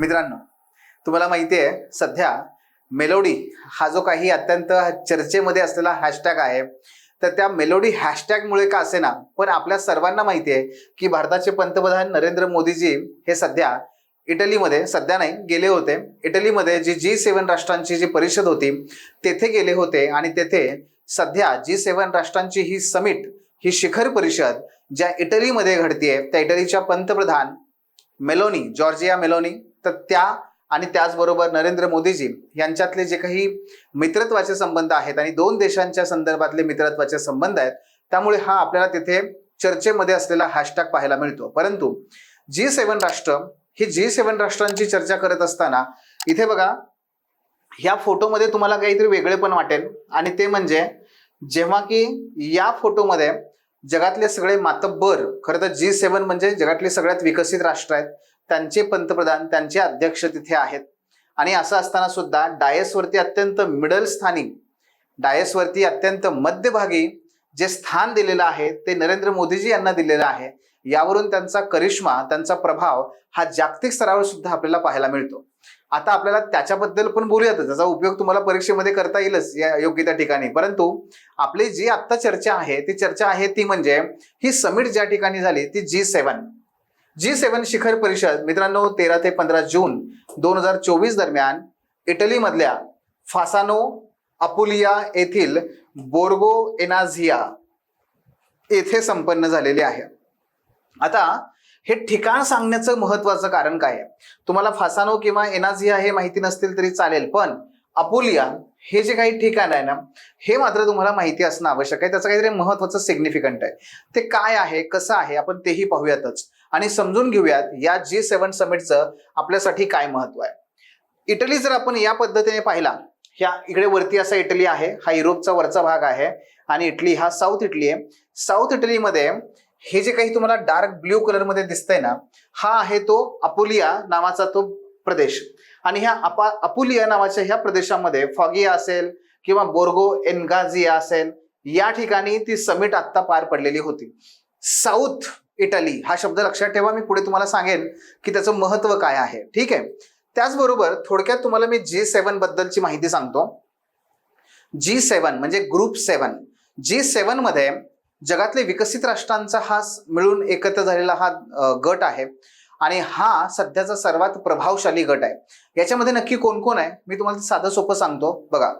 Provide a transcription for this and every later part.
मित्रांनो तुम्हाला माहिती आहे सध्या मेलोडी हा जो काही अत्यंत चर्चेमध्ये असलेला हॅशटॅग आहे तर त्या मेलोडी हॅशटॅगमुळे का असेना पण आपल्या सर्वांना माहिती आहे की भारताचे पंतप्रधान नरेंद्र मोदीजी हे सध्या इटलीमध्ये सध्या नाही गेले होते. इटलीमध्ये जी जी सेवन राष्ट्रांची जी परिषद होती तेथे गेले होते आणि तेथे सध्या जी सेवन राष्ट्रांची ही समिट ही शिखर परिषद ज्या इटलीमध्ये घडतीये त्या इटलीच्या पंतप्रधान मेलोनी जॉर्जिया मेलोनी तर त्या आणि त्याचबरोबर नरेंद्र मोदीजी यांच्यातले जे काही मित्रत्वाचे संबंध आहेत आणि दोन देशांच्या संदर्भातले मित्रत्वाचे संबंध आहेत त्यामुळे हा आपल्याला तिथे चर्चेमध्ये असलेला हॅशटॅग पाहायला मिळतो. परंतु जी सेवन राष्ट्र ही जी सेवन राष्ट्रांची चर्चा करत असताना इथे बघा ह्या फोटोमध्ये तुम्हाला काहीतरी वेगळे पण वाटेल आणि ते म्हणजे जेव्हा की या फोटोमध्ये जगातले सगळे मातब्बर खरं तर जी सेवन म्हणजे जगातले सगळ्यात विकसित राष्ट्र आहेत त्यांचे पंतप्रधान त्यांचे अध्यक्ष तिथे आहेत. आणि असं असताना सुद्धा डायसवरती अत्यंत मिडल स्थानी डायसवरती अत्यंत मध्यभागी जे स्थान दिलेलं आहे ते नरेंद्र मोदीजी यांना दिलेलं आहे. यावरून त्यांचा करिश्मा त्यांचा प्रभाव हा जागतिक स्तरावर सुद्धा आपल्याला पाहायला मिळतो. आता आपल्याला त्याच्याबद्दल पण बोलूयात त्याचा उपयोग तुम्हाला परीक्षेमध्ये करता येईलच या योग्य त्या ठिकाणी. परंतु आपली जी आत्ता चर्चा आहे ती चर्चा आहे ती म्हणजे ही समिट ज्या ठिकाणी झाली ती जी सेवन जी सेवन शिखर परिषद मित्रांनो तेरा ते पंधरा जून दोन हजार चोवीस दरम्यान इटलीमधल्या फासानो अपुलिया येथील बोर्गो एनाझिया येथे संपन्न झालेले आहे. आता हे ठिकाण सांगण्याचं महत्वाचं कारण काय आहे? तुम्हाला फासानो किंवा एनाझिया हे माहिती नसतील तरी चालेल पण अपुलिया हे जे काही ठिकाण आहे ना हे मात्र तुम्हाला माहिती असणं आवश्यक आहे. त्याचं काहीतरी महत्वाचं सिग्निफिकंट आहे. ते काय आहे कसं आहे आपण तेही पाहूयातच. आणि समजून घेऊयात या जी सेवन समिटचं आपल्यासाठी काय महत्त्व आहे. इटली जर आपण या पद्धतीने पाहिला ह्या इकडे वरती असा इटली आहे हा युरोपचा वरचा भाग आहे आणि इटली हा साऊथ इटली आहे. साऊथ इटलीमध्ये हे जे काही तुम्हाला डार्क ब्ल्यू कलरमध्ये दिसतंय ना हा आहे तो अपुलिया नावाचा तो प्रदेश. आणि ह्या अपा अपुलिया नावाच्या ह्या प्रदेशामध्ये फॉगिया असेल किंवा बोर्गो एनगाझिया असेल या ठिकाणी ती समिट आत्ता पार पडलेली होती. साऊथ इटली हा शब्द लक्षात ठेवा मी पुढे तुम्हाला सांगेन की त्याचं महत्त्व काय आहे. ठीक आहे? त्याचबरोबर थोडक्यात तुम्हाला मी जी सेवन बद्दलची माहिती सांगतो. जी सेवन म्हणजे ग्रुप सेवन जी सेवनमध्ये जगातले विकसित राष्ट्रांचा हा मिळून एकत्र झालेला हा गट आहे. आणि हा सध्याचा सर्वात प्रभावशाली गट आहे. याच्यामध्ये नक्की कोण कोण आहे? मी तुम्हाला साधं सोपं सांगतो. बघा.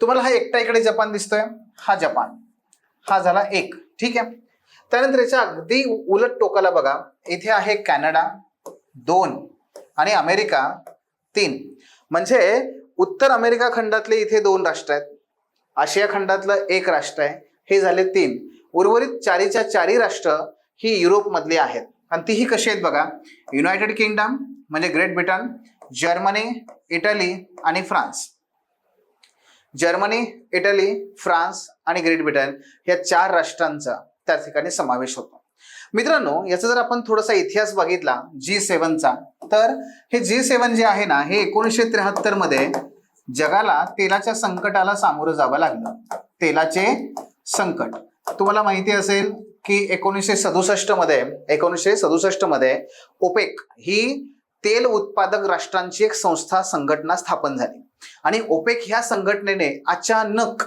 तुम्हाला हा एकटा इकडे जपान दिसतोय. हा जपान. हा झाला एक. ठीक आहे? त्यानंतर याच्या अगदी उलट टोकाला बघा. इथे आहे कॅनडा दोन आणि अमेरिका तीन. म्हणजे उत्तर अमेरिका खंडातले इथे दोन राष्ट्र आहेत. आशिया खंडातलं एक राष्ट्र आहे. हे झाले तीन. उर्वरित चारीच्या चारी राष्ट्र ही युरोपमधली आहेत. आणि तीही कशी आहेत बघा. युनायटेड किंगडम म्हणजे ग्रेट ब्रिटन जर्मनी इटली आणि फ्रान्स. जर्मनी इटली फ्रान्स आणि ग्रेट ब्रिटन या चार राष्ट्रांचा. त्या ठिकाणी समावेश होतो. मित्रांनो याचा जर आपण थोडासा इतिहास बघितला जी सेवनचा तर हे जी सेवन जे आहे ना हे एकोणीसशे त्र्याहत्तरमध्ये जगाला तेलाच्या संकटाला सामोरं जावं लागलं. तेलाचे संकट. तुम्हाला माहिती असेल की एकोणीसशे सदुसष्टमध्ये एकोणीसशे सदुसष्टमध्ये ओपेक ही तेल उत्पादक राष्ट्रांची एक संस्था संघटना स्थापन झाली. आणि ओपेक ह्या संघटनेने अचानक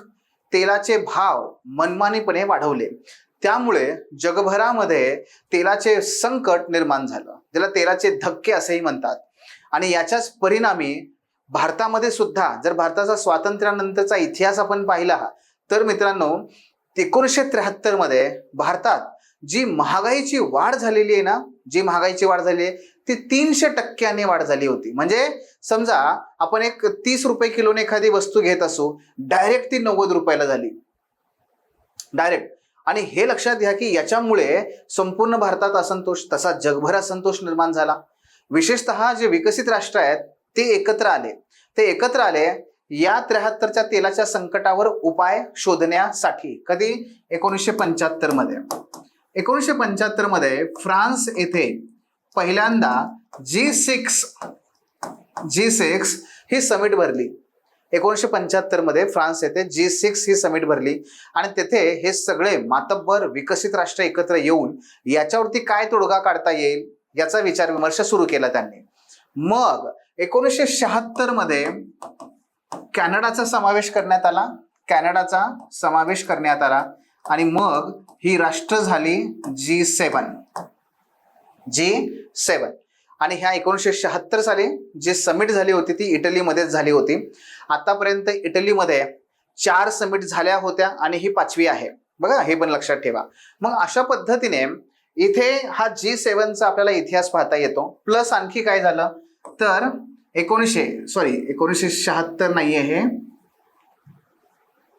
तेलाचे भाव मनमानीपणे वाढवले. त्यामुळे जगभरामध्ये तेलाचे संकट निर्माण झालं. ज्याला तेलाचे धक्के असेही म्हणतात. आणि याच्याच परिणामी भारतामध्ये सुद्धा जर भारताचा स्वातंत्र्यानंतरचा इतिहास आपण पाहिला तर मित्रांनो एकोणीसशे त्र्याहत्तरमध्ये भारतात जी महागाईची वाढ झालेली आहे ना जी महागाईची वाढ झाली आहे ती तीनशे टक्क्याने वाढ झाली होती. म्हणजे समजा आपण एक तीस रुपये किलोने एखादी वस्तू घेत असू डायरेक्ट ती नव्वद रुपयाला झाली. डायरेक्ट. आणि हे लक्षात घ्या की याच्यामुळे संपूर्ण भारतात असंतोष तसा जगभर असंतोष निर्माण झाला. विशेषतः जे विकसित राष्ट्र आहेत ते एकत्र आले. ते एकत्र आले या त्र्याहत्तरच्या तेलाच्या संकटावर उपाय शोधण्यासाठी. कधी? एकोणीसशे पंच्याहत्तरमध्ये. एकोणीसशे पंच्याहत्तरमध्ये फ्रान्स येथे पहिल्यांदा जी सिक्स जी सिक्स ही समिट भरली. एकोणीसशे पंच्याहत्तरमध्ये फ्रान्स येथे जी सिक्स ही समिट भरली. आणि तेथे हे सगळे मातब्बर विकसित राष्ट्र एकत्र येऊन याच्यावरती काय तोडगा काढता येईल याचा विचार विमर्श सुरू केला त्यांनी. मग एकोणीसशे शहात्तरमध्ये कॅनडाचा समावेश करण्यात आला. कॅनडाचा समावेश करण्यात आला. आणि मग ही राष्ट्र झाली जी सेवन. जी सेवन. आणि ह्या एकोणीसशे शहात्तर साली जी समिट झाली होती ती इटलीमध्येच झाली होती. आतापर्यंत इटलीमध्ये चार समिट झाल्या होत्या आणि ही पाचवी आहे. बघा हे पण लक्षात ठेवा. मग अशा पद्धतीने इथे हा जी सेवनचा आपल्याला इतिहास पाहता येतो. प्लस आणखी काय झालं? तर एकोणीसशे सॉरी एकोणीसशे शहात्तर नाही आहे. हे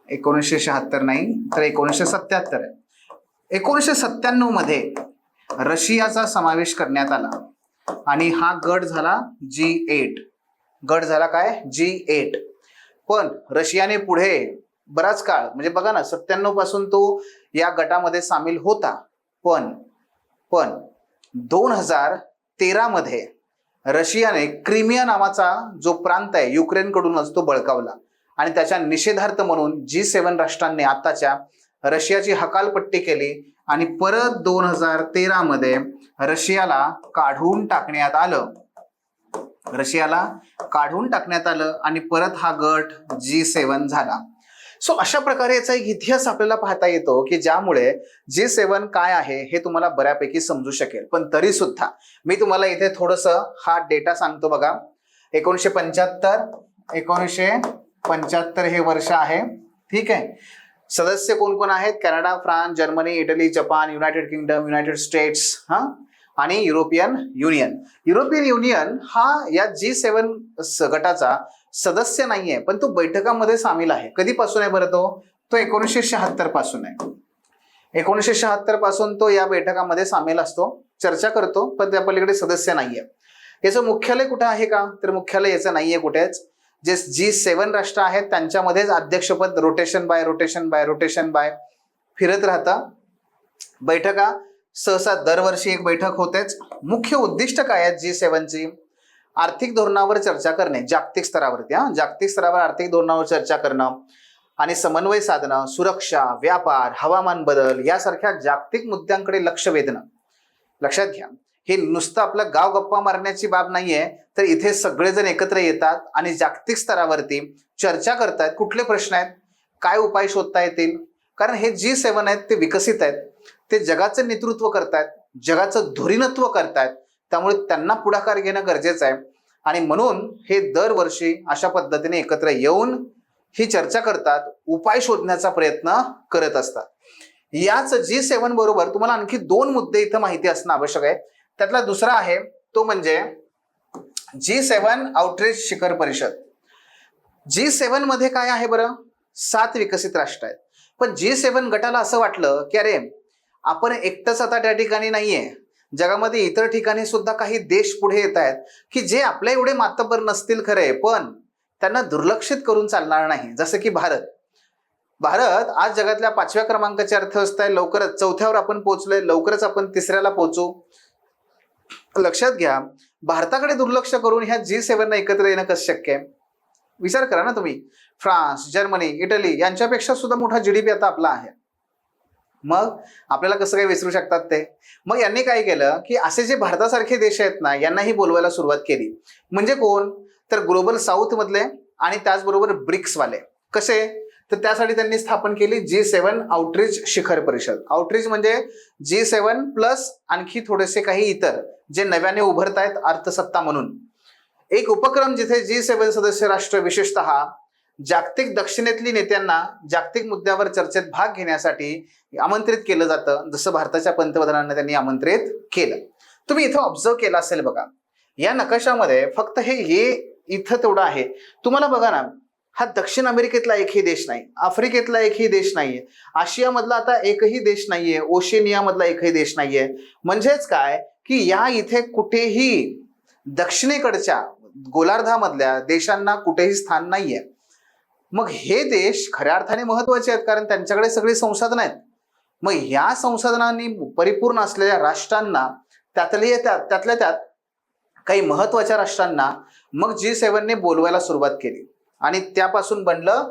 एकोणीसशे शहात्तर नाही तर एकोणीसशे सत्याहत्तर आहे. एकोणीसशे सत्त्याण्णवमध्ये रशियाचा समावेश करण्यात आला. आणि हा गट झाला जी एट. गट झाला काय? G eight. पण रशियाने पुढे बराच काळ म्हणजे बघा ना सत्त्याण्णवपासून तो या गटामध्ये सामील होता. पण पण दोन हजार तेरा मध्ये रशियाने क्रिमिया नावाचा जो प्रांत आहे युक्रेनकडूनच तो बळकावला. आणि त्याच्या निषेधार्थ म्हणून जी सेवन राष्ट्रांनी आताच्या रशियाची हकालपट्टी केली आणि परत दोन हजार तेरा मध्ये रशियाला काढून टाकण्यात आलं. रशियाला काढून टाकण्यात आलं आणि परत हा गट जी सेवन झाला. सो अशा प्रकारे याचा एक इतिहास आपल्याला पाहता येतो की ज्यामुळे जी सेवन काय आहे हे तुम्हाला बऱ्यापैकी समजू शकेल. पण तरी सुद्धा मी तुम्हाला इथे थोडस हा डेटा सांगतो बघा. एकोणीसशे पंच्याहत्तर एकोणीसशे पंच्याहत्तर हे वर्ष आहे. ठीक आहे? सदस्य कोण कोण आहेत? Canada France Germany Italy Japan United Kingdom United States हा? आणि युरोपियन युनियन. युरोपियन युनियन हा या जी सेवन गटाचा सदस्य नाहीये पण तो बैठकामध्ये सामील आहे. कधीपासून आहे बरं तो? तो एकोणीसशे शहात्तरपासून आहे. एकोणीसशे शहात्तरपासून तो या बैठकामध्ये सामील असतो. चर्चा करतो पण त्या पलीकडे सदस्य नाहीये. याचं मुख्यालय कुठं आहे का? तर मुख्यालय याचं नाहीये कुठेच. जे जी सेवन राष्ट्र आहेत त्यांच्यामध्येच अध्यक्षपद rotation by rotation by rotation by फिरत राहतं. बैठका सहसा दरवर्षी एक बैठक होतेच. मुख्य उद्दिष्ट काय आहेत जी सेवनची? आर्थिक धोरणावर चर्चा करणे जागतिक स्तरावरती हा? जागतिक स्तरावर आर्थिक धोरणावर चर्चा करणं आणि समन्वय साधणं सुरक्षा व्यापार हवामान बदल यासारख्या जागतिक मुद्द्यांकडे लक्ष वेधणं. लक्षात घ्या. हे नुसतं आपलं गाव गप्पा मारण्याची बाब नाही आहे तर इथे सगळेजण एकत्र येतात आणि जागतिक स्तरावरती चर्चा करतायत. कुठले प्रश्न आहेत? काय उपाय शोधता येतील? कारण हे जी सेवन आहेत ते विकसित आहेत. ते जगाचं नेतृत्व करतायत जगाचं धुरीणत्व करतायत. त्यामुळे त्यांना पुढाकार घेणं गरजेचं आहे. आणि म्हणून हे दरवर्षी अशा पद्धतीने एकत्र येऊन ही चर्चा करतात उपाय शोधण्याचा प्रयत्न करत असतात. याच जी सेवन बरोबर तुम्हाला आणखी दोन मुद्दे इथं माहिती असणं आवश्यक आहे. त्यातला दुसरा आहे तो म्हणजे जी सेवन आउटरीच शिखर परिषद. जी सेवनमध्ये काय आहे बरं? सात विकसित राष्ट्र आहेत. पण जी सेवन गटाला असं वाटलं की अरे आपण एकटंच आता त्या ठिकाणी नाहीये. जगामध्ये इतर ठिकाणी सुद्धा काही देश पुढे येत आहेत की जे आपल्या एवढे मातबर नसतील खरे पण त्यांना दुर्लक्षित करून चालणार नाही. जसं की भारत. भारत आज जगातल्या पाचव्या क्रमांकाची अर्थव्यवस्था आहे. लवकरच चौथ्यावर आपण पोहोचलोय लवकरच आपण तिसऱ्याला पोहोचू. लक्षात घ्या भारताकडे दुर्लक्ष करून ह्या जी सेव्हनना एकत्र येणं कसं शक्य आहे? विचार करा ना तुम्ही. फ्रान्स जर्मनी इटली यांच्यापेक्षा सुद्धा मोठा जीडीपी आता आपला आहे. मग आपल्याला कसं काही विसरू शकतात ते? मग यांनी काय केलं की असे जे भारतासारखे देश आहेत ना यांनाही बोलवायला सुरुवात केली. म्हणजे कोण? तर ग्लोबल साऊथ मधले आणि त्याचबरोबर ब्रिक्सवाले. कसे? तर त्यासाठी त्यांनी स्थापन केली जी सेवन आउटरीच शिखर परिषद आउटरीच म्हणजे जी सेवन प्लस आणखी थोडेसे काही इतर जे नव्याने उभरत आहेत अर्थसत्ता म्हणून. एक उपक्रम जिथे जी सेवन सदस्य राष्ट्र विशेषतः जागतिक दक्षिणेतली नेत्यांना जागतिक मुद्द्यावर चर्चेत भाग घेण्यासाठी आमंत्रित केलं जातं जसं भारताच्या पंतप्रधानांना त्यांनी आमंत्रित केलं. तुम्ही इथं ऑब्झर्व केलं असेल बघा. या नकाशामध्ये फक्त हे हे इथं तेवढं आहे. तुम्हाला बघा ना हा दक्षिण अमेरिकेतला एकही देश नाही आफ्रिकेतला एकही देश नाहीये आशियामधला आता एकही देश नाहीये ओशेनियामधला एकही देश नाहीये. म्हणजेच काय? की या इथे कुठेही दक्षिणेकडच्या गोलार्धामधल्या देशांना कुठेही स्थान नाहीये. मग हे देश खऱ्या अर्थाने महत्त्वाचे आहेत कारण त्यांच्याकडे सगळी संसाधनं आहेत. मग ह्या संसाधनांनी परिपूर्ण असलेल्या राष्ट्रांना त्यातले त्या त्यातल्या त्यात काही महत्त्वाच्या राष्ट्रांना मग जी सेवनने बोलवायला सुरुवात केली. आणि त्यापासून बनलं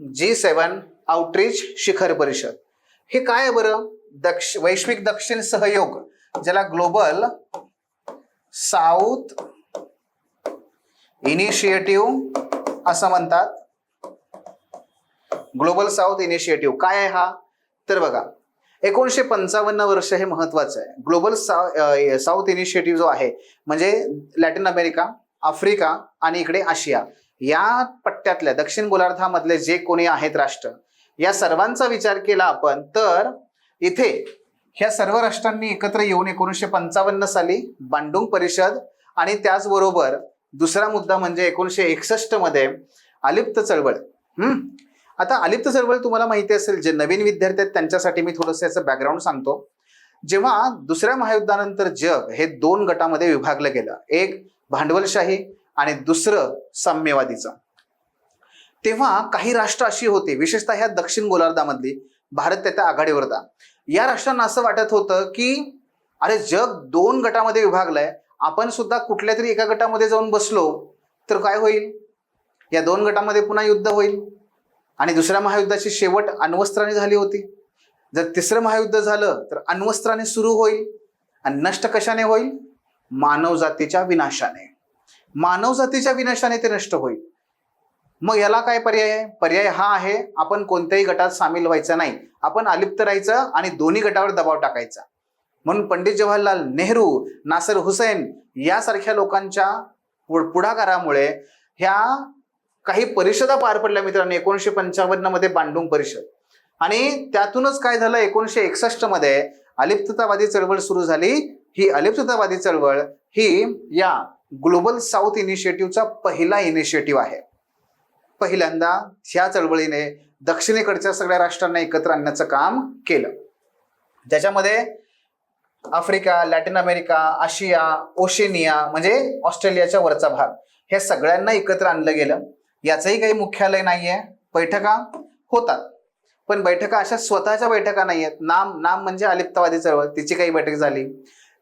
जी सेवन आउटरीच शिखर परिषद. हे काय आहे बरं? दक्ष वैश्विक दक्षिण सहयोग ज्याला ग्लोबल साऊथ इनिशिएटिव्ह असं म्हणतात. ग्लोबल साऊथ इनिशिएटिव्ह काय आहे हा? तर बघा एकोणीसशे पंचावन्न वर्ष हे महत्वाचं आहे. ग्लोबल साऊथ इनिशिएटिव्ह जो आहे म्हणजे लॅटिन अमेरिका आफ्रिका आणि इकडे आशिया या पट्ट्यातल्या दक्षिण गोलार्धामधले जे कोणी आहेत राष्ट्र या सर्वांचा विचार केला आपण तर इथे ह्या सर्व राष्ट्रांनी एकत्र येऊन एकोणीसशे पंचावन्न साली बांडुंग परिषद आणि त्याचबरोबर दुसरा मुद्दा म्हणजे एकोणीसशे एकसष्टमध्ये अलिप्त चळवळ. हम्म? आता अलिप्त चळवळ तुम्हाला माहिती असेल जे नवीन विद्यार्थी आहेत त्यांच्यासाठी मी थोडंसं याचं बॅकग्राऊंड सांगतो. जेव्हा दुसऱ्या महायुद्धानंतर जग हे दोन गटामध्ये विभागलं गेलं एक भांडवलशाही आणि दुसरं साम्यवादीचं. तेव्हा काही राष्ट्र अशी होती विशेषतः ह्या दक्षिण गोलार्धामधली भारत त्याच्या आघाडीवर होता. या राष्ट्रांना असं वाटत होतं की अरे जग दोन गटामध्ये विभागलंय आपण सुद्धा कुठल्या तरी एका गटामध्ये जाऊन बसलो तर काय होईल? या दोन गटामध्ये पुन्हा युद्ध होईल. आणि दुसऱ्या महायुद्धाची शेवट अण्वस्त्राने झाली होती. जर तिसरं महायुद्ध झालं तर अण्वस्त्राने सुरू होईल. आणि नष्ट कशाने होईल? मानवजातीच्या विनाशाने. मानवजातीच्या विनाशाने ते नष्ट होईल. मग याला काय पर्याय आहे? पर्याय हा आहे आपण कोणत्याही गटात सामील व्हायचा नाही. आपण अलिप्त राहायचं आणि दोन्ही गटावर दबाव टाकायचा. म्हणून पंडित जवाहरलाल नेहरू नासर हुसेन यासारख्या लोकांच्या पुढाकारामुळे ह्या काही परिषदा पार पडल्या मित्रांनो एकोणीसशे पंचावन्नमध्ये बांडुंग परिषद. आणि त्यातूनच काय झालं? एकोणीसशे एकसष्टमध्ये अलिप्ततावादी चळवळ सुरू झाली. ही अलिप्ततावादी चळवळ ही या ग्लोबल साऊथ इनिशिएटिव्हचा पहिला इनिशिएटिव्ह आहे. पहिल्यांदा ह्या चळवळीने दक्षिणेकडच्या सगळ्या राष्ट्रांना एकत्र आणण्याचं काम केलं. ज्याच्यामध्ये Africa Latin America Asia Oceania म्हणजे ऑस्ट्रेलियाच्या वरचा भाग हे सगळ्यांना एकत्र आणलं गेलं. याचंही काही मुख्यालय नाही आहे बैठका होतात. पण बैठका अशा स्वतःच्या बैठका नाही आहेत नाम नाम म्हणजे अलिप्तवादी चळवळ. तिची काही बैठक झाली.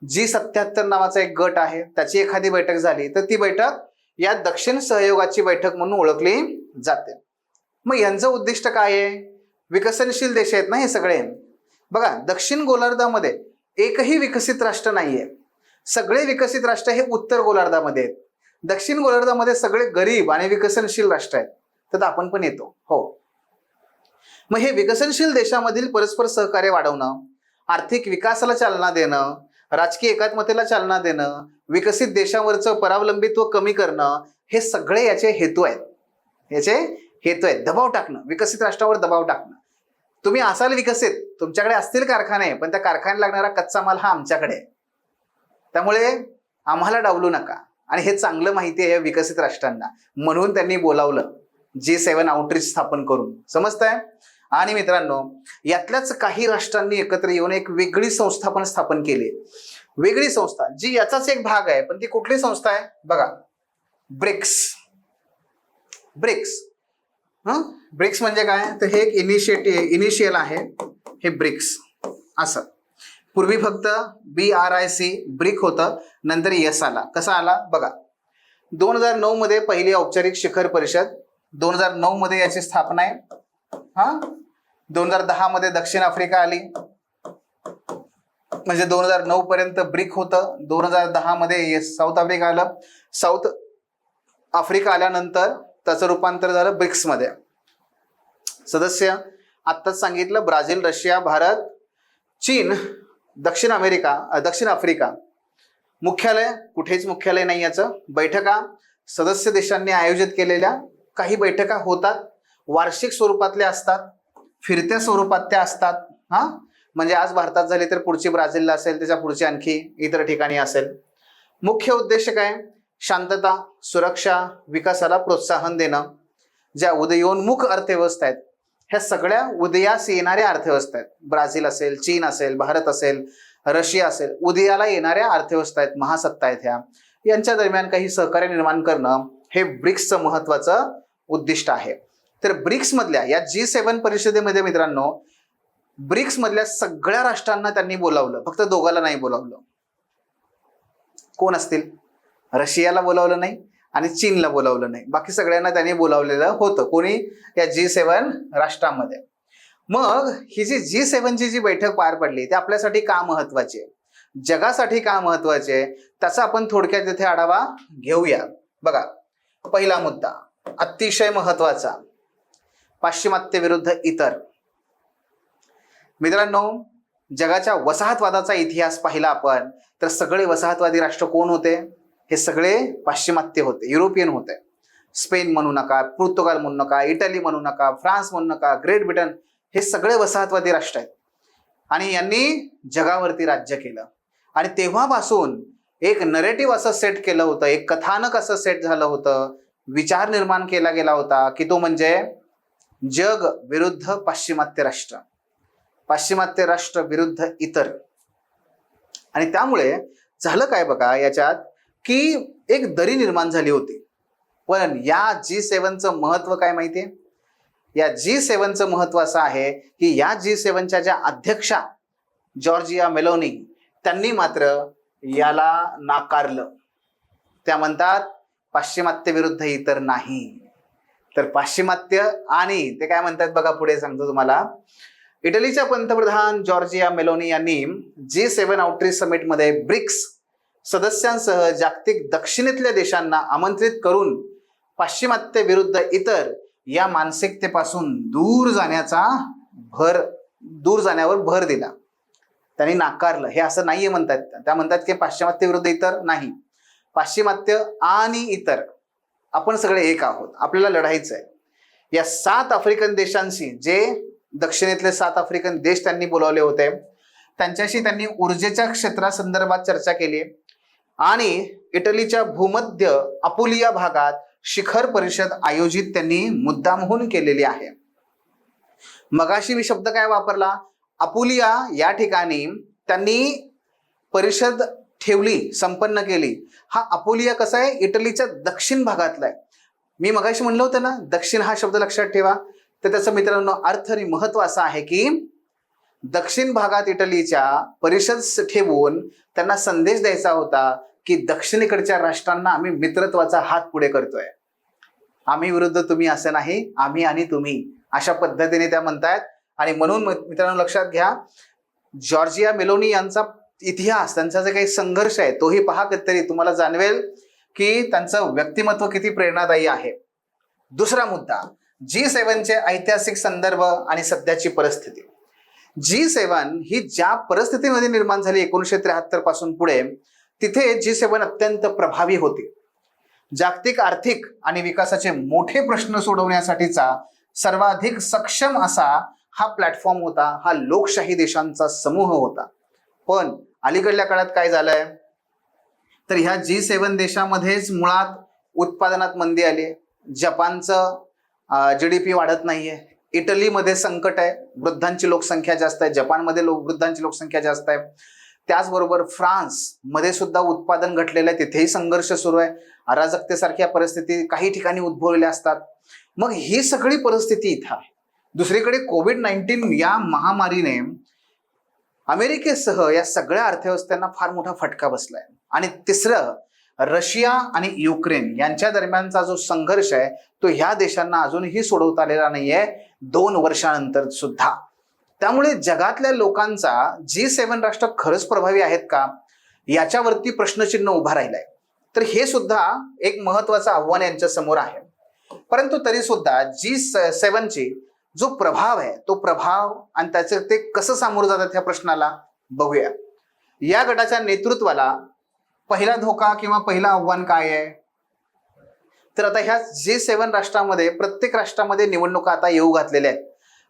जी सत्याहत्तर नावाचा एक गट आहे त्याची एखादी बैठक झाली तर ती बैठक या दक्षिण सहयोगाची बैठक म्हणून ओळखली जाते. मग यांचं उद्दिष्ट काय आहे? विकसनशील देश आहेत ना हे सगळे. बघा दक्षिण गोलार्धामध्ये एकही विकसित राष्ट्र नाहीये. सगळे विकसित राष्ट्र हे उत्तर गोलार्धामध्ये आहेत. दक्षिण गोलार्धामध्ये सगळे गरीब आणि विकसनशील राष्ट्र आहेत. तर आपण पण येतो. हो. मग हे विकसनशील देशामधील परस्पर सहकार्य वाढवणं आर्थिक विकासाला चालना देणं राजकीय एकात्मतेला चालना देणं विकसित देशावरचं परावलंबित्व कमी करणं हे सगळे याचे हेतू आहेत. याचे हेतू आहेत. दबाव टाकणं विकसित राष्ट्रावर दबाव टाकणं. तुम्ही असाल विकसित तुमच्याकडे असतील कारखाने पण त्या कारखान्यात लागणारा कच्चा माल हा आमच्याकडे आहे. त्यामुळे आम्हाला डावलू नका. आणि हे चांगलं माहिती आहे या विकसित राष्ट्रांना. म्हणून त्यांनी बोलावलं जी सेवन आउटरीच स्थापन करून. समजतंय? आणि मित्रांनो यातल्याच काही राष्ट्रांनी एकत्र येऊन एक वेगळी संस्था पण स्थापन केली. वेगळी संस्था जी याचाच एक भाग आहे पण ती कुठली संस्था आहे? बघा. ब्रिक्स. ब्रिक्स. हं? ब्रिक्स म्हणजे काय? तर हे एक इनिशिएटिव्ह इनिशियल आहे हे ब्रिक्स. असं. पूर्वी फक्त B R I C BRIC होतं नंतर यस आला. कसा आला? बघा. दोन हजार नऊ मध्ये पहिली औपचारिक शिखर परिषद दोन हजार नऊ मध्ये याची स्थापना आहे. हा? दोन हजार दहा मध्ये दक्षिण आफ्रिका आली. म्हणजे दोन हजार नऊ पर्यंत ब्रिक होतं. दोन हजार दहा मध्ये साऊथ आफ्रिका आलं. साऊथ आफ्रिका आल्यानंतर त्याचं रूपांतर झालं ब्रिक्समध्ये सदस्य आत्ताच सांगितलं ब्राझील रशिया भारत चीन दक्षिण अमेरिका दक्षिण आफ्रिका. मुख्यालय कुठेच मुख्यालय नाही याचं. बैठका सदस्य देशांनी आयोजित केलेल्या काही बैठका होतात. वार्षिक स्वरूपातल्या असतात. फिरत्या स्वरूपात त्या असतात. हा? म्हणजे आज भारतात झाली तर पुढची ब्राझीलला असेल त्याच्या पुढची आणखी इतर ठिकाणी असेल. मुख्य उद्देश काय? शांतता सुरक्षा विकासाला प्रोत्साहन देणं. ज्या उदयोन्मुख अर्थव्यवस्था आहेत ह्या सगळ्या उदयास येणाऱ्या अर्थव्यवस्था आहेत. ब्राझील असेल चीन असेल भारत असेल रशिया असेल उदयाला येणाऱ्या अर्थव्यवस्था आहेत महासत्ता आहेत ह्या. यांच्या दरम्यान काही सहकार्य निर्माण करणं हे ब्रिक्सचं महत्वाचं उद्दिष्ट आहे. तर ब्रिक्समधल्या या जी सेव्हन परिषदेमध्ये मित्रांनो ब्रिक्समधल्या सगळ्या राष्ट्रांना त्यांनी बोलावलं. फक्त दोघाला नाही बोलावलं. कोण असतील? रशियाला बोलावलं नाही आणि चीनला बोलावलं नाही. बाकी सगळ्यांना त्यांनी बोलावलेलं होतं. कोणी? या जी सेवन राष्ट्रांमध्ये. मग ही जी जी सेव्हनची जी बैठक पार पडली ती आपल्यासाठी का महत्वाची आहे? जगासाठी का महत्वाची आहे? त्याचा आपण थोडक्यात इथे आढावा घेऊया. बघा पहिला मुद्दा अतिशय महत्त्वाचा. पाश्चिमात्य विरुद्ध इतर. मित्रांनो जगाच्या वसाहतवादाचा इतिहास पाहिला आपण तर सगळे वसाहतवादी राष्ट्र कोण होते? हे सगळे पाश्चिमात्य होते युरोपियन होते. स्पेन म्हणू नका पोर्तुगाल म्हणू नका इटली म्हणू नका फ्रान्स म्हणू नका ग्रेट ब्रिटन हे सगळे वसाहतवादी राष्ट्र आहेत. आणि यांनी जगावरती राज्य केलं. आणि तेव्हापासून एक नरेटिव्ह असं सेट केलं होतं एक कथानक असं सेट झालं होतं विचार निर्माण केला गेला होता की तो म्हणजे जग विरुद्ध पाश्चिमात्य राष्ट्र. पाश्चिमात्य राष्ट्र विरुद्ध इतर. आणि त्यामुळे झालं काय बघा याच्यात की एक दरी निर्माण झाली होती. पण या जी सेवनचं महत्त्व काय माहितीये? या जी सेवनचं महत्त्व असं आहे की या जी सेवनच्या ज्या अध्यक्षा जॉर्जिया मेलोनी त्यांनी मात्र याला नाकारलं. त्या म्हणतात पाश्चिमात्य विरुद्ध इतर नाही. तर पाश्चिमात्य आणि ते काय म्हणतात बघा पुढे सांगतो तुम्हाला. इटलीच्या पंतप्रधान जॉर्जिया मेलोनी यांनी जी सेव्हन आउटरीच समिटमध्ये ब्रिक्स सदस्यांसह जागतिक दक्षिणेतल्या देशांना आमंत्रित करून पाश्चिमात्य विरुद्ध इतर या मानसिकतेपासून दूर जाण्याचा भर दूर जाण्यावर भर दिला. त्यांनी नाकारलं. हे असं नाहीये म्हणतात. त्या म्हणतात की पाश्चिमात्य विरुद्ध इतर नाही. पाश्चिमात्य आणि इतर. आपण सगळे एक आहोत. आपल्याला लढायचं आहे या सात आफ्रिकन देशांशी जे दक्षिणेतले सात आफ्रिकन देश त्यांनी बोलावले होते त्यांच्याशी त्यांनी ऊर्जेच्या क्षेत्रासंदर्भात चर्चा केली आणि इटलीच्या भूमध्य अपुलिया भागात शिखर परिषद आयोजित त्यांनी मुद्दामहून केलेली आहे. मगाशी मी शब्द काय वापरला? अपुलिया या ठिकाणी त्यांनी परिषद ठेवली संपन्न केली. हा अपोलिया कसा आहे? इटलीच्या दक्षिण भागातला आहे. मी मगाशी म्हणलं होतं ना दक्षिण हा शब्द लक्षात ठेवा. तर त्याचं मित्रांनो अर्थ आणि महत्त्व असा आहे की दक्षिण भागात इटलीच्या परिषद ठेवून त्यांना संदेश द्यायचा होता की दक्षिणेकडच्या राष्ट्रांना आम्ही मित्रत्वाचा हात पुढे करतोय. आम्ही विरुद्ध तुम्ही असं नाही आम्ही आणि तुम्ही. अशा पद्धतीने त्या म्हणतायत. आणि म्हणून मित्रांनो लक्षात घ्या जॉर्जिया मेलोनी यांचा इतिहास त्यांचा जे काही संघर्ष आहे तोही पहा कधीतरी. तुम्हाला जाणवेल की त्यांचं व्यक्तिमत्व किती प्रेरणादायी आहे. दुसरा मुद्दा जी सेवनचे ऐतिहासिक संदर्भ आणि सध्याची परिस्थिती. जी सेवन ही ज्या परिस्थितीमध्ये निर्माण झाली एकोणीशे त्र्याहत्तरपासून पुढे तिथे जी सेवन अत्यंत प्रभावी होती. जागतिक आर्थिक आणि विकासाचे मोठे प्रश्न सोडवण्यासाठीचा सर्वाधिक सक्षम असा हा प्लॅटफॉर्म होता हा लोकशाही देशांचा समूह होता. पण अलीकडल्या काळात काय झालंय? तर ह्या जी सेवन देशामध्येच मुळात उत्पादनात मंदी आली जपानचं जी डी पी वाढत नाहीये. इटलीमध्ये संकट आहे. वृद्धांची लोकसंख्या जास्त आहे. जपानमध्ये लोक वृद्धांची लोकसंख्या जास्त आहे. त्याचबरोबर फ्रान्समध्ये सुद्धा उत्पादन घटलेलं आहे. तिथेही संघर्ष सुरू आहे. अराजकतेसारख्या परिस्थिती काही ठिकाणी उद्भवलेल्या असतात. मग ही सगळी परिस्थिती इथं आहे. दुसरीकडे कोविड नाईन्टीन या महामारीने अमेरिकेसह या सगळ्या अर्थव्यवस्थांना फार मोठा फटका बसलाय. आणि तिसरं रशिया आणि युक्रेन यांच्या दरम्यानचा जो संघर्ष आहे तो ह्या देशांना अजूनही सोडवता आलेला नाहीये दोन वर्षानंतर सुद्धा. त्यामुळे जगातल्या लोकांचा जी सेव्हन राष्ट्र खरंच प्रभावी आहेत का? याच्यावरती प्रश्नचिन्ह उभा राहिलाय. तर हे सुद्धा एक महत्वाचं आव्हान यांच्या समोर आहे. परंतु तरी सुद्धा जी सेव्हनची जो प्रभाव आहे तो प्रभाव आणि त्याचं ते कसं सामोरं जातात ह्या प्रश्नाला बघूया. या गटाच्या नेतृत्वाला पहिला धोका किंवा पहिला आव्हान काय आहे? तर आता ह्या जे सेवन राष्ट्रामध्ये प्रत्येक राष्ट्रामध्ये निवडणुका आता येऊ घातलेल्या आहेत.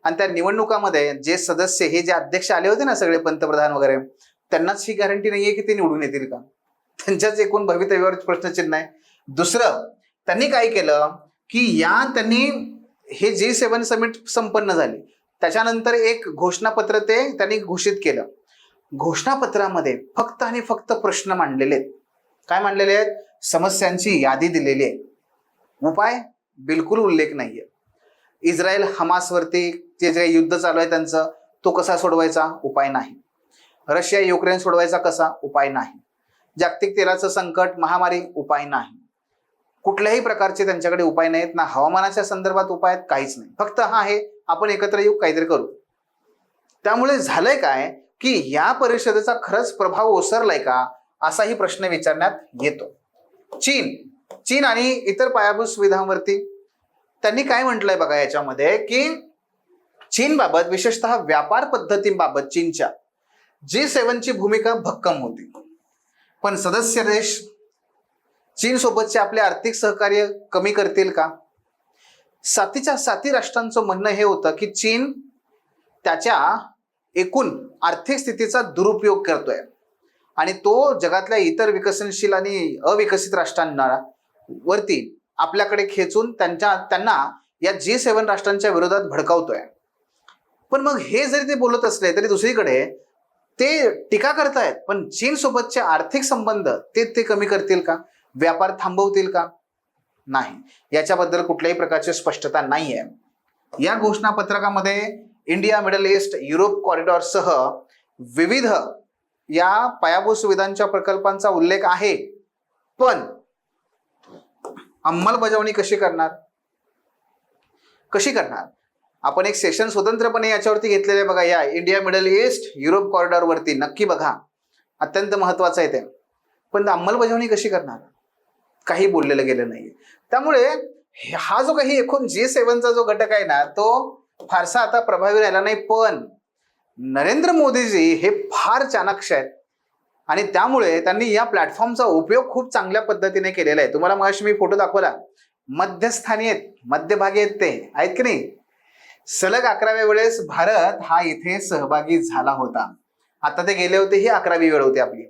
आणि त्या निवडणुकामध्ये जे सदस्य हे जे अध्यक्ष आले होते ना सगळे पंतप्रधान वगैरे त्यांनाच ही गॅरंटी नाहीये की ते निवडून येतील का? त्यांच्याच एकूण भवितव्यावर प्रश्नचिन्ह आहे. दुसरं त्यांनी काय केलं की या त्यांनी हे जी सेवन समिट संपन्न झाले त्याच्यानंतर एक घोषणापत्र ते त्यांनी घोषित केलं. घोषणापत्रामध्ये फक्त आणि फक्त प्रश्न मांडलेले आहेत. काय मांडलेले आहेत? समस्यांची यादी दिलेली आहे. उपाय बिलकुल उल्लेख नाहीये. इस्रायल हमासवरती जे जे युद्ध चालू आहे त्यांचं तो कसा सोडवायचा? उपाय नाही. रशिया युक्रेन सोडवायचा कसा? उपाय नाही. जागतिक तेलाचं संकट महामारी उपाय नाही. कुठल्याही प्रकारचे त्यांच्याकडे उपाय नाहीत ना हवामानाच्या संदर्भात उपाय आहेत काहीच नाही. फक्त हा आहे आपण एकत्र येऊ काहीतरी करू. त्यामुळे झालंय काय की या परिषदेचा खरंच प्रभाव ओसरलाय का असाही प्रश्न विचारण्यात येतो. चीन चीन आणि इतर पायाभूत सुविधांवरती त्यांनी काय म्हटलंय बघा याच्यामध्ये की चीनबाबत विशेषतः व्यापार पद्धतींबाबत चीनच्या जी सेवनची भूमिका भक्कम होती. पण सदस्य देश चीन सोबतचे आपले आर्थिक सहकार्य कमी करतील का? साथीच्या साथी राष्ट्रांचं म्हणणं हे होतं की चीन त्याच्या एकूण आर्थिक स्थितीचा दुरुपयोग करतोय. आणि तो जगातल्या इतर विकसनशील आणि अविकसित राष्ट्रांना वरती आपल्याकडे खेचून त्यांच्या त्यांना या जी सेवन राष्ट्रांच्या विरोधात भडकावतोय. पण मग हे जरी ते बोलत असले तरी दुसरीकडे ते टीका करतायत पण चीन सोबतचे आर्थिक संबंध ते ते कमी करतील का? व्यापार थांबवतील का? नाही. याच्याबद्दल कुठल्याही प्रकारची स्पष्टता नाही आहे या घोषणापत्रकामध्ये इंडिया मिडल ईस्ट युरोप कॉरिडॉरसह विविध या पायाभूत सुविधांच्या प्रकल्पांचा उल्लेख आहे. पण अंमलबजावणी कशी करणार? कशी करणार? आपण एक सेशन स्वतंत्रपणे याच्यावरती घेतलेले बघा. या इंडिया मिडल ईस्ट युरोप कॉरिडॉरवरती नक्की बघा. अत्यंत महत्वाचं आहे ते. पण अंमलबजावणी कशी करणार? काही बोललेलं गेलं नाही त्यामुळे हा जो काही एकूण जी सेवनचा जो घटक आहे ना तो फारसा आता प्रभावी राहिला नाही. पण नरेंद्र मोदीजी हे फार चाणक्ष आहेत. आणि त्यामुळे त्यांनी या प्लॅटफॉर्मचा उपयोग खूप चांगल्या पद्धतीने केलेला आहे. तुम्हाला मग मी फोटो दाखवला. मध्यस्थानी आहेत मध्यभागी आहेत ते. आहेत की नाही? सलग अकराव्या वेळेस भारत हा इथे सहभागी झाला होता. आता ते गेले होते ही अकरावी वेळ होती आपली.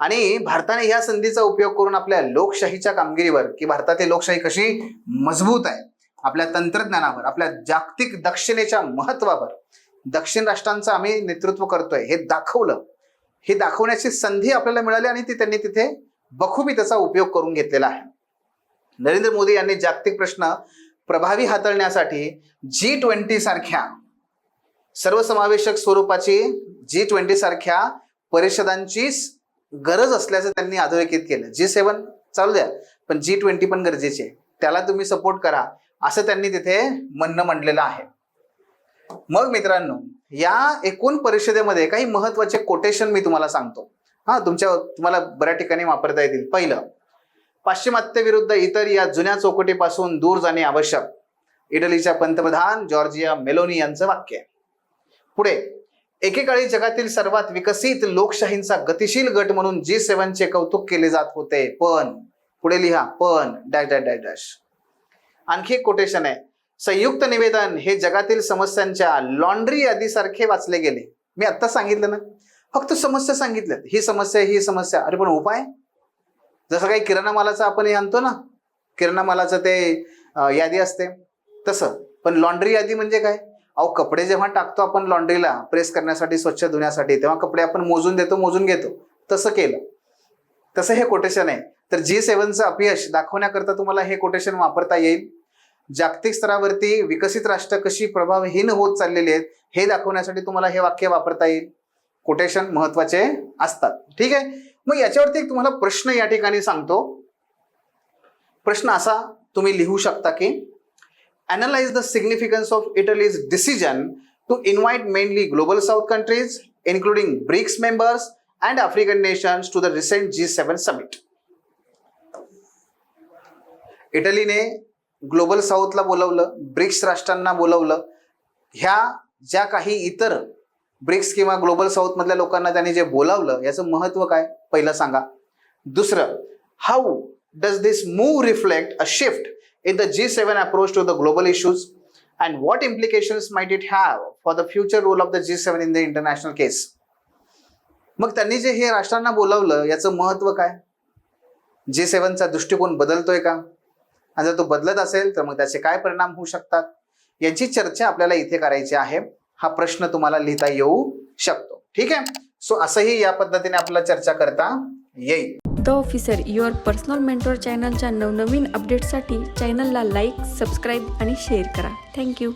आणि भारताने ह्या संधीचा उपयोग करून आपल्या लोकशाहीच्या कामगिरीवर की भारतातली लोकशाही कशी मजबूत आहे आपल्या तंत्रज्ञानावर आपल्या जागतिक दक्षिणेच्या महत्वावर दक्षिण राष्ट्रांचं आम्ही नेतृत्व करतोय हे दाखवलं. हे दाखवण्याची संधी आपल्याला मिळाली आणि ती त्यांनी तिथे बखुबी त्याचा उपयोग करून घेतलेला आहे. नरेंद्र मोदी यांनी जागतिक प्रश्न प्रभावी हाताळण्यासाठी जी ट्वेंटी सारख्या सर्वसमावेशक स्वरूपाची जी ट्वेंटी सारख्या परिषदांची गरज असल्याचं त्यांनी अधोरेखित केलं. जी सेवन चालू द्या पण जी ट्वेंटी पण गरजेची आहे. त्याला तुम्ही सपोर्ट करा असं त्यांनी तिथे म्हणणं म्हणलेलं आहे. मग मित्रांनो या एकूण परिषदेमध्ये काही महत्त्वाचे कोटेशन मी तुम्हाला सांगतो. हा तुमच्या तुम्हाला बऱ्या ठिकाणी वापरता येतील. पहिलं पाश्चिमात्य विरुद्ध इतर या जुन्या चौकटीपासून दूर जाणे आवश्यक. इटलीच्या पंतप्रधान जॉर्जिया मेलोनी यांचं वाक्य पुढे एकेकाळी जगातील सर्वात विकसित लोकशाहींचा गतिशील गट म्हणून जी सेव्हनचे कौतुक केले जात होते. पण पुढे लिहा पण डॅश डॅश डॅश डॅश. आणखी एक कोटेशन आहे. संयुक्त निवेदन हे जगातील समस्यांच्या लॉन्ड्री यादीसारखे वाचले गेले. मी आत्ता सांगितलं ना? फक्त समस्या सांगितल्यात. ही समस्या ही समस्या. अरे पण उपाय? जसं काही किराणा मालाचं आपण हे आणतो ना? किराणा मालाचं ते यादी असते. तसं. पण लॉन्ड्री यादी म्हणजे काय? अहो कपडे जेव्हा टाकतो आपण लॉन्ड्रीला प्रेस करण्यासाठी स्वच्छ धुण्यासाठी तेव्हा कपडे आपण मोजून देतो मोजून घेतो. तसं केलं. तसं हे कोटेशन आहे. तर जी सेव्हनचं अपयश दाखवण्याकरता तुम्हाला हे कोटेशन वापरता येईल. जागतिक स्तरावरती विकसित राष्ट्र कशी प्रभावहीन होत चाललेली आहेत हे दाखवण्यासाठी तुम्हाला हे वाक्य वापरता येईल. कोटेशन महत्त्वाचे असतात. ठीक आहे? मग याच्यावरती एक तुम्हाला प्रश्न या ठिकाणी सांगतो. प्रश्न असा तुम्ही लिहू शकता की analyze the significance of Italy's decision to invite mainly global South countries including BRICS members and African nations, to the recent G summit. इटलीने ग्लोबल साऊथला बोलवलं ब्रिक्स राष्ट्रांना बोलवलं. ह्या ज्या काही इतर ब्रिक्स किंवा ग्लोबल साऊथमधल्या लोकांना त्यांनी जे बोलावलं याचं महत्त्व काय? पहिलं सांगा. दुसरं how does this move reflect a shift in the G approach approach to the global and and implications implications it it have for the future role of the G the in the international केस मग त्यांनी जे हे राष्ट्रांना बोलावलं याचं महत्त्व काय? जी सेवनचा दृष्टिकोन बदलतोय का? आणि जर तो बदलत असेल तर मग त्याचे काय परिणाम होऊ शकतात? यांची चर्चा आपल्याला इथे करायची आहे. हा प्रश्न तुम्हाला लिहिता येऊ शकतो. ठीक आहे? सो असंही या पद्धतीने आपल्याला चर्चा करता येईल. The Officer Your Personal Mentor चॅनलच्या नवनवीन अपडेट्ससाठी चॅनलला लाईक सबस्क्राईब आणि शेअर करा. Thank you